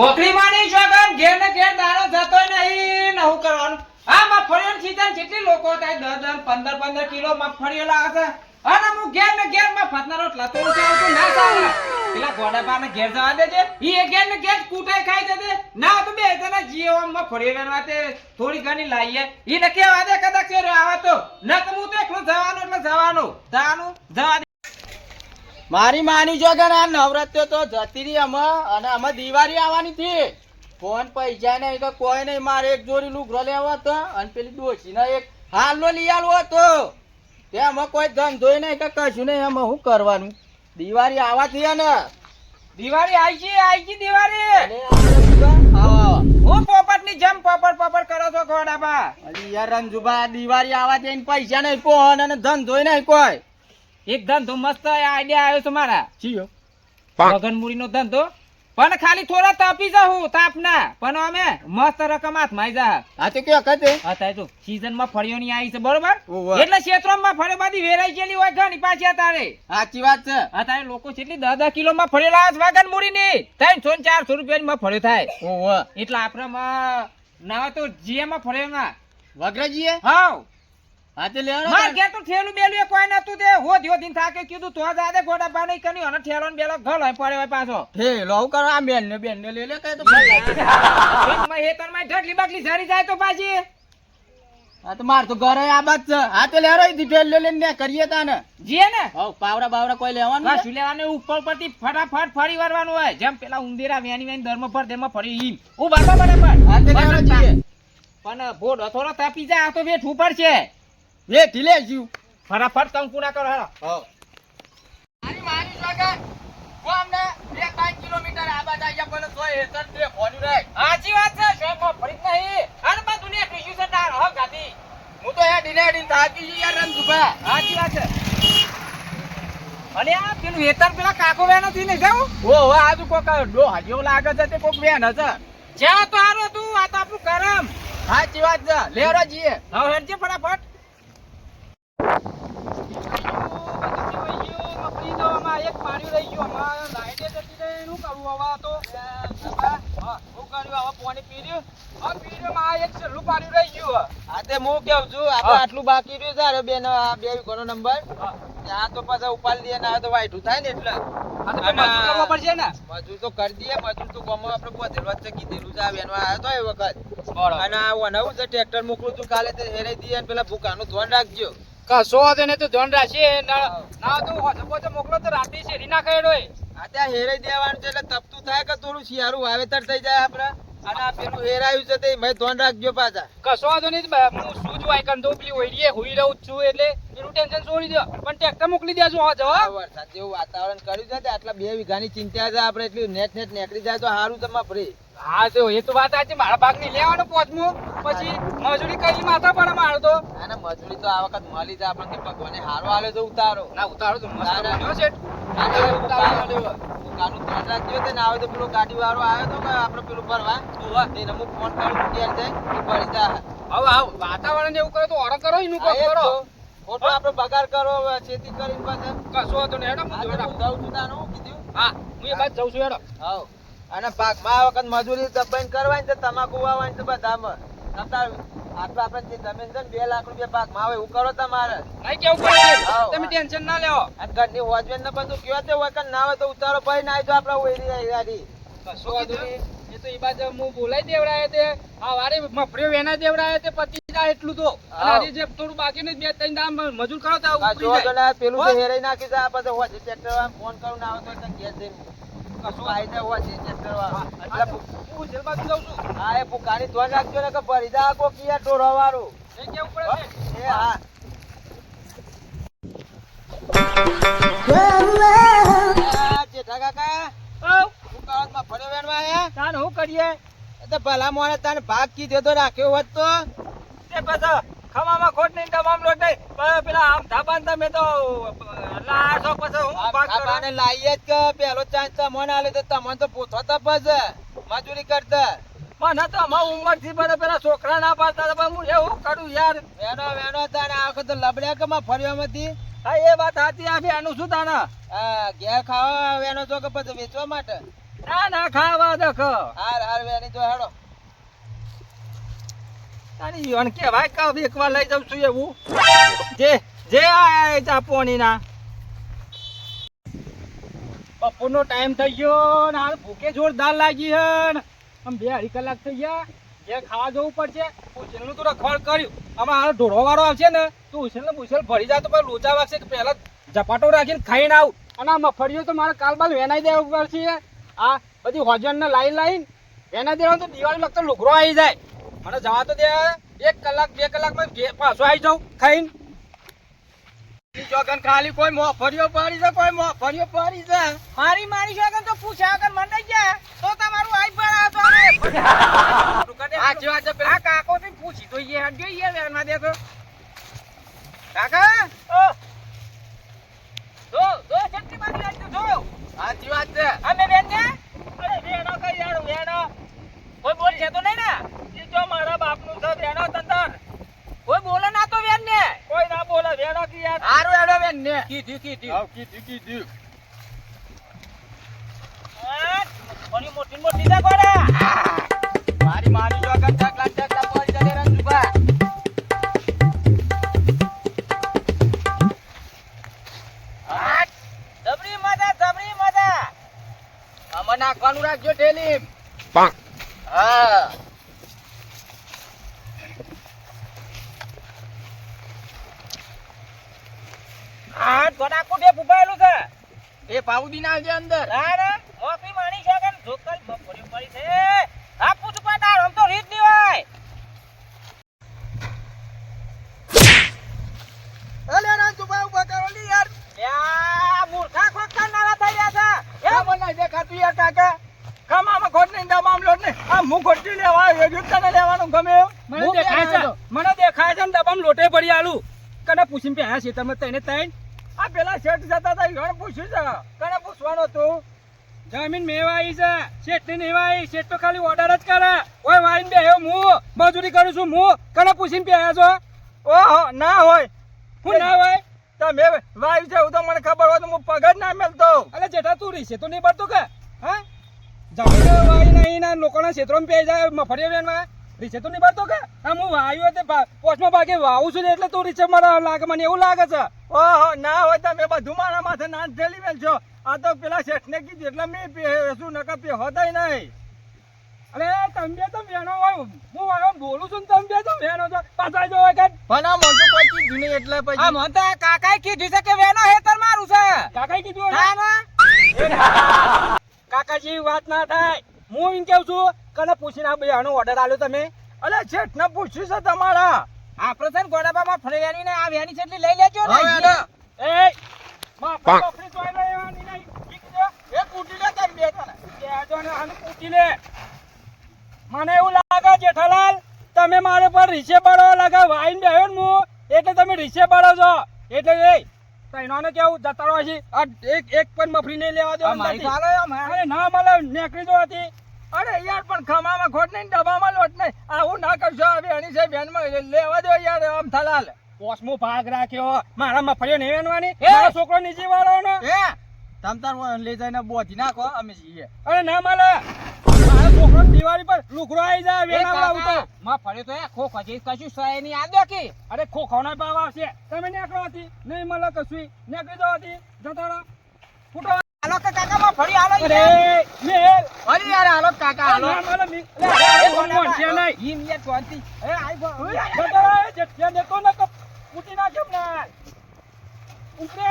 નોકરી માની શોગન ઘેર ને દાડો જતો નહીં. ને કરવાનું? હા મગફળીઓ સીઝન કેટલી લોકો થાય? દસ દસ, પંદર પંદર કિલો મગફળીઓ લાવે છે. અને હું ઘેર ને ઘેરમાં ફતનારો લતો હું ના ચાલે પેલા ગોડાબા ને ઘેર જવા દેજે. ઈ એ ઘેર ને ઘેર કૂટાઈ ખાઈ જશે ના તો બે જણા જીવો મગફળીઓ વેણવા તે થોડી ઘણી લાવીએ ઈ ને કેવા દે કદાચ આવા તો. ન તો હું તો એકલું જવાનું, એટલે જવાનું. જવાનું, જવા મારી માની જો કે આ નવરાત્રી તો જતી રહી અમે અને અમે દિવાળી આવવાની હતી. ફોન પૈસા નહીં કે કોઈ નહીં મારે એક જોડી લુગરો લેવો હતો અને પેલી ડોશીને એક હાલનો લઈ આલવો હતો. તે અમે કોઈ ધંધો નહીં કે કશું નહીં અમે શું કરવાનું? દિવાળી આવવાથી ને. દિવાળી આવી છે આવી છે દિવાળી. હું. પોપટની જેમ પોપટ પોપટ કરો છો અલી યાર રંજુભા દિવાળી આવવાથી જઈને પૈસા નહીં ફોન અને ધંધો નહીં કોઈ. એક ધંધો મસ્ત આઈડિયા આવ્યો છે મારા. ચિયો. મગનમુરી નો ધંધો. પણ ખાલી થોડા તાપી જાઉં તાપના. પણ અમે મસ્ત રકમ હાથમાં જા આ તો કયો કતે અત્યારે જો સીઝનમાં ફળીઓ ની આવી છે બરોબર. એટલે ક્ષેત્રમાં ફળીઓ બધી વેરાઈ ગયેલી હોય ઘણી પાછી અત્યારે. સાચી વાત છે. અત્યારે લોકો કેટલી દસ દસ કિલો માં ફળીઓ લાવે છે વાગનમુરી ની ત્રણસો ને ચારસો રૂપિયા માં ફળ્યો થાય. ઓહો એટલે આપણે ના તો જીએ માં ફળ્યો ના વગરજીએ? જીએ હા. તે લેવાનો માર ઘેર તો ઠેલું બેલું કોઈ નતું તે. હોદ હોદીન થાકે કીધું તો જ ગોડા બા નહીં અને ઠેલો ને બેલો ઘર હોય પડે હોય પાછો. હે લવ કરો આ બેન ને બેન ને લે લે કઈ તો ભાઈ લાગે. એમાં માં ઢગલી બાકલી ઝરી જાય તો પાછી. હા તો માર તો ઘરે આ બાત છે. હા લેરો ઈ ઢેલ લે લે ને કરીએ તા ને જીએ ને? હવ પાવડા બાવડા કોઈ લેવાનું બસ છે? લેવાનું? ઉપર પરથી ફટાફટ ફરી વરવાનું હોય. જેમ પેલા ઉંદીરા વેની વેની ધર્મ પર તેમાં ફરી બરાબર. હા લેરો જીએ. પણ ભોડ થોડો તાપી જાય આ તો બેઠું પડશે. વે ઢીલે જીવ ફટાફટ કંકુ ના કરો હેડો હવ મારી મારી સ્વાગત કોમ ને બે પાંચ કિલોમીટર આ બાદ આયા કોને સોય હેતર તે ફોન્યું રે સાચી વાત છે શોખમાં ફરી જ નહીં. અને બા દુનિયા કૃષિ છે તાર. હ ગાદી. હું તો યાર ઢીલે ઢીલ થાકી ગઈ યાર રંજુભા સાચી વાત છે. અને આ પેલું હેતર પેલા કાકો વેન હતી ને જાઉં ઓ હો આજુ કોક ડો હાજીઓ લાગે છે તે કોક બેન હશે. જ્યાં તો હારો તું આ તો આપણું કરમ. સાચી વાત છે. લેવરા જીએ હવે હેડજે ફટાફટ. એક પાડ્યું રહી ગયું. અમારે લાઈટે જતી રહી. શું કરવું હવે તો? શું કર્યું? હવે પાણી પી રહ્યું હવે પી રહ્યું માં એક છેલ્લું પાડ્યું રહી ગયું હા તે હું કેવું છું? આપણે આટલું બાકી રહ્યું છે. અરે બેન આ બે કોનો નંબર હા. તો પાછા ઉપાડી દઈએ ના તો વાઈટું થાય ને એટલે. તો મજૂર તો કરી દઈએ. મજૂર તો ગામમાં આપણે બોધેલું જ કીધેલું છે. આ બેનો આવ્યો તો એ વખત. અને આ વનાવું છે ટ્રેક્ટર મોકલું છું કાલે તે હેરાઈ દઈએ પેલા ભૂકાનું ધ્યાન રાખજો. કશો વાંધો નહીં તો રાખીએ ના ના તો મોકલો તો રાતે શેરી ના ખાઈ રોય. આ ત્યાં હેરાઈ દેવાનું છે એટલે તપતું થાય કે થોડું શિયાળું વાવેતર થઈ જાય આપણે અને આ પેલું હેરાયું છે તે મેં ધ્યાન રાખજો પાછા. કશો નહીં હું શું જ વાય કંદો પેલી ઓઈડીએ હુઈ રહું છું એટલે એનું ટેન્શન છોડી દો. પણ ટ્રેક્ટર મોકલી દેજો હો વરસાદ જેવું વાતાવરણ કર્યું છે તે આટલા બે વીઘાની ચિંતા છે આપણે એટલું નેટ નેટ નીકળી જાય તો સારું તમારે ફ્રી હા તો એ તો વાત આજે મારા ભાગની લેવાનું પોચમું પછી મજૂરી કરી માથા પડે મારો તો? અને મજૂરી તો આ વખત મળી જાય આપણને ભગવાન હારો આલે તો ઉતારો. ના ઉતારો તો મસ્ત ના, ના. બન્યો છે. અને ઉતારો મળ્યો. દુકાનનું ધ્યાન રાખજો તે ને આવે તો પેલો ગાડી વાળો આવ્યો તો કે આપણે પેલું ભરવા એને હું ફોન કરું જાય ભરી જા. હવે આવ વાતાવરણ એવું કરે તો ઓર્ડર કરો એનું કોક કરો. ખોટો આપણે બગાડ કરો ખેતી કરીને પાછા. કશો હેડો હું છું તાનું કીધું. હા હું એ બાદ જઉં છું હેડો. હાવ અને પાકમાં આ વખત મજૂરી દબાઈને કરવાની છે તમાકુ વાવવાની છે બધામાં. તમતાર આટલા આપણે જે જમીન છે ને બે લાખ રૂપિયા પાકમાં આવે એવું કરો તમારે. નહીં કેવું પડે તમે ટેન્શન ના લેવો અને ઘરની વોચમેન ને બધું કયો તે હોય ના હોય તો ઉતારો ભાઈ ના જો આપણે આવી ગાડી કશો એ તો એ બાજુ હું બોલાઈ દેવડાય તે. આ વારે મફળીઓ વેના દેવડાય તે પતિ જાય એટલું તો. અને આજે જે થોડું બાકી ને બે ત્રણ દામ મજૂર કરો તો જાય. પેલું તો હેરાઈ નાખી છે આ બધા હોય ટ્રેક્ટર ફોન કરું ના આવે તો ઘેર જઈને. કશો આવી જાય હોય ટ્રેક્ટર વાળા એટલે હું જેલ બાજુ જાઉં છું. હા એ ભૂકાની ધ્યાન રાખજો ને કે ભરી કો કિયા ટોરો વાળું એ કેવું પડે એ હા. આ જેઠા કાકા ઓ! શું કરો છો? ફળિયો વેણવા આયા? તાન હું કરીએ? તો ભલા મોણે તને ભાગ કીધો તો રાખ્યો હોત તો. તે પછી ખવામાં ખોટ નહીં તમામ લોટ નહીં. પણ પેલા આમ ધાબા તમે તો લાશો પછી હું ભાગ કરું. લાઈએ જ કે પેલો ચાન્સ તમને આલે તો તમને તો પૂછો તો મજૂરી કરતા. મને તો અમારી ઉંમરથી બધા પેલા છોકરા ના પાડતા પણ હું એવું કરું યાર. વેણો વેણો તને આ તો લબડ્યા કે માં ફળિયામાંથી હા એ વાત સાચી આ આનું શું તાના ઘેર ખાવા વેણો છો કે પછી વેચવા માટે? ના ના ખાવા દખ હાર હાર વેની જો હેડો. તારી જીવન કેવાય કાવ એકવાર લઈ જાઉં છું એવું. જે જે આયા ચા પોણીના. બપોરનો ટાઈમ થઈ ગયો ને હાલ ભૂખે જોરદાર લાગી ને. આમ બે અઢી કલાક થઈ ગયા. જે ખાવા જવું પડશે ઉછેલનું તો રખવાડ કર્યું. આમાં હાલ ઢોળો વાળો આવશે ને, તો ઉછેલ ને ઉછેલ ભરી જાય તો પછી લોચા વાગશે કે પહેલા ઝપાટો રાખીને ખાઈને આવું. અને આ મફળીઓ તો મારે કાલ બાલ વેનાઈ દેવું પડશે આ બધી હોજન ને લાઈન લાઈન વેનાઈ દેવાનું તો દિવાળી લગતો લુગરો આવી જાય. મને જવા તો દે, એક કલાક, બે કલાકમાં પાછો આવી જાઉં ખાઈને. જોગન ખાલી કોઈ મોફરીઓ પાડી છે કોઈ મોફરીઓ પાડી છે. મારી મારી જોગન તો પૂછ્યા વગર મને ગયા. તો તમારું આઈ પર સાચી વાત છે આ કાકો થી પૂછી તો ये હટ ગઈ ये વેરમાં દેખો કાકા ઓ જો જો છત્રી મારી રાખજો જો સાચી વાત છે અમે બેન ને અરે વેણો કઈ યાર વેણો કોઈ બોલ છે તો નહીં ને એ જો મારા બાપનું છે વેણો તંતર કોઈ બોલે ના તો વેન ને કોઈ ના બોલે વેણો કી યાર હારું હેડો બેન ને. કીધું કીધું હાવ કીધું કીધું ઘણી મોટી મોટી છે ગોળા મારી માની જોગન ચકલા ચકલા પડી જશે રંજુભા આ, જબરી મજા જબરી મજા. આમાં નાખવાનું રાખજો ઠેલી હા. આ ગોડા કુટે ફૂફાયેલું છે. એ પાઉદી નાખજે અંદર. ના ના મોકરી માણી છે કે ઢોકર મફરી પડી છે. આ પૂછ પાટાર આમ તો રીતની હોય. અલે રંજુભા ઊભા કરો લી યાર. યા મૂર્ખા ખોખા નાવા થઈ રહ્યા છે. એ મને દેખાતું યાર કાકા. કમામાં ખોટ નહીં દબામ લોટ નહીં. આ હું ખોટી લેવા તને લેવાનું ગમે મને દેખાય છે. મને દેખાય છે ને ડબ્બામાં લોટે પડી આલું. કને પૂછીને પે આ તમે તઈને તૈન આ પેલા શેઠ જતા હતા ઈવણ પૂછ્યું છે. કને પૂછવાનું હતું જમીન મેવાઈ છે શેઠની નેવાઈ શેઠ તો ખાલી ઓર્ડર જ કરે. ઓય વાઈન બે હું મજૂરી કરું છું હું કને પૂછીને પે આવ્યા છો ઓહો ના હોય. હું ના હોય? તમે વાઈ છે એવું તો મને ખબર હોય તો હું પગ જ ના મેલતો. અલે જેઠા તું રીસે તો નહીં પડતો કે? હા? જમીન વાઈ નહીં ના લોકોના ક્ષેત્રોમાં પે જાય મફળીઓ વેનમાં રીસે તો નહીં કે? આમ હું વાયુ તે પોચમાં ભાગે વાવું છું ને એટલે તું રીસે મને લાગે મને એવું લાગે છે. ઓહો ના હોય તમે બધું મારા માથે ના ઠેલી ઠેલી મેલશો આ તો પેલા શેઠને કીધું એટલે મેં શું નકર પે હોતાય નહીં. અરે તમે તો મેનો હોય. હું આમ બોલું છું ને તમે બે તો મેનો છો. પાછા જો કે પણ આ મને કોઈ કીધું નહીં એટલે આ પછી. મને તો કાકાએ કીધું છે કે વેનો હેતર મારું છે. કાકાએ કીધું ના ના. કાકાજી વાત ના થાય. હું એમ કેવું છું કને પૂછીને આ બેનો ઓર્ડર આલ્યો તમે. અલે જેઠ ને પૂછ્યું છે તમારા. આપણે છે ને ગોડાબામાં ફળવેની ને આ વેની છેટલી લઈ લેજો હવે હેડો. એ માં પકડી જોઈ લેવાની નહીં. ઠીક છે? એ કૂટી લે તમે બે તને. કેજો ને આને કૂટી લે. મને એવું લાગે જેઠાલાલ તમે મારે પર રીસે પડો લાગે વાઈન બેહ્યો ને હું. એટલે તમે રીસે પડો છો. એટલે એ તૈનોને કેવું જતા રહો છે આ એક એક પણ મફરી નહીં લેવા દો મારી ચાલો હે? અરે ના મળે નેકરી જો હતી. અરે યાર પણ ખમામાં ખોટ નહીં ડબ્બામાં લોટ નહીં. આવું ના કરશો. આવી એની છે બેનમાં લેવા દો યાર આમ થલાલ. પોસમો ભાગ રાખ્યો. મારા મફળીઓ નહીં વેનવાની! મારો છોકરો નીચે વાળવાનો એ તમ તાર લઈ જઈને બોધી નાખો અમે જઈએ. અરે ના મળે. મારા છોકરો દિવાળી પર લુકડો આવી જાય વેના લાવું તો ખોખો છે કશું સહી નહીં. કે. અરે ખોખાના ભાવ આવશે. તમે નીકળો હતી નહીં મળે કશું. નીકળી જાઓ હતી જતા રહો. ફૂટો. હાલો કાકા મગફળી હાલો અરે મેલ. અરે યાર હાલો કાકા ના મળે મી- અરે, કોણ મોણસે નહીં. ઈમ એ આઈ જે- નાખ્યો ને. ઉપરે.